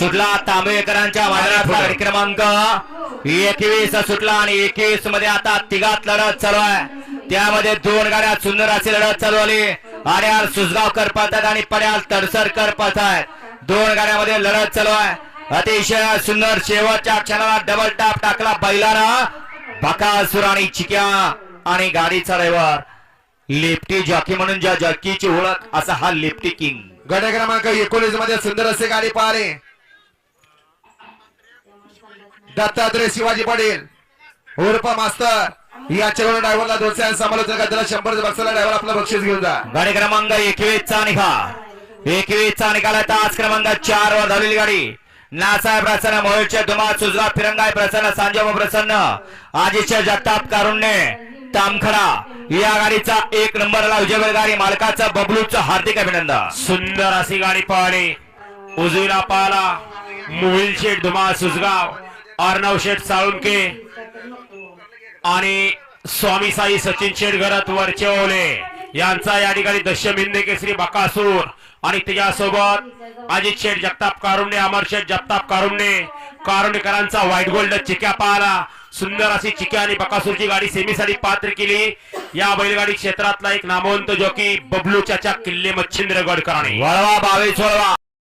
सुटला तांबेकरांच्या मैदानातला गाडी क्रमांक एकवीस सुटला आणि एकवीसमध्ये आता तिघात लढत चालू आहे. त्यामध्ये दोन गाड्या सुंदर अशी लढत चालू आली आर्याल सुसगावकर पळतात आणि पड्याल तडसरकर पळतात दोन गाड्यामध्ये लढत चालू आहे. अतिशय सुंदर शेवटच्या क्षणाला डबल टाप टाकला बैलाना बकासूर आणि चिक्या आणि गाडीचा ड्रायव्हर. लिफ्टी जॉकी म्हणून ज्या जॉकीची ओळख असा हा लिफ्टी किंग. गट क्रमांक एकोणीसमध्ये सुंदर असे गाडी पाहिले. दत्तात्रय शिवाजी पाटील उर्फ मास्तर या चरण ड्रायव्हरला दोनशे समालोचन का? त्याला शंभर बक्षाला ड्रायव्हर आपलं बक्षीस घेऊन जा. गाडी क्रमांक एकवीस चा निकाल एकवीस चा निकाल आहे तास क्रमांक चार वर धावलेली गाडी. नासाहेब प्रसन्न मोहितचे दुमा सुजला फिरंगाय प्रसन्न सांजम प्रसन्न आजीचे जगताप कारुण्य तामखडा. या गाडीचा एक नंबरला विजय गाडी मालकाचा बबलूचं हार्दिक अभिनंदन. सुंदर अशी गाडी पळाली. उजवीला पाला मोहिल शेठ धुमा सुसगाव अर्णव शेठ साळुंके आणि स्वामी साई सचिन शेठ घरात वरचे यांचा या ठिकाणी दशम हिंदी केसरी बकासूर आणि त्याच्यासोबत अजित शेठ जगताप कारुंडे अमर शेठ जगताप कारुंडे कारुंडेकरांचा व्हाईट गोल्ड चिक्या पाहला. सुंदर अशी चिक्या आणि बकासूरची गाडी सेमीसाठी पात्र केली. या बैलगाडी क्षेत्रातला एक नामवंत जॉकी बबलू चाचा किल्ले मच्छिंद्रगड कराणे. वळवा बावीस वळवा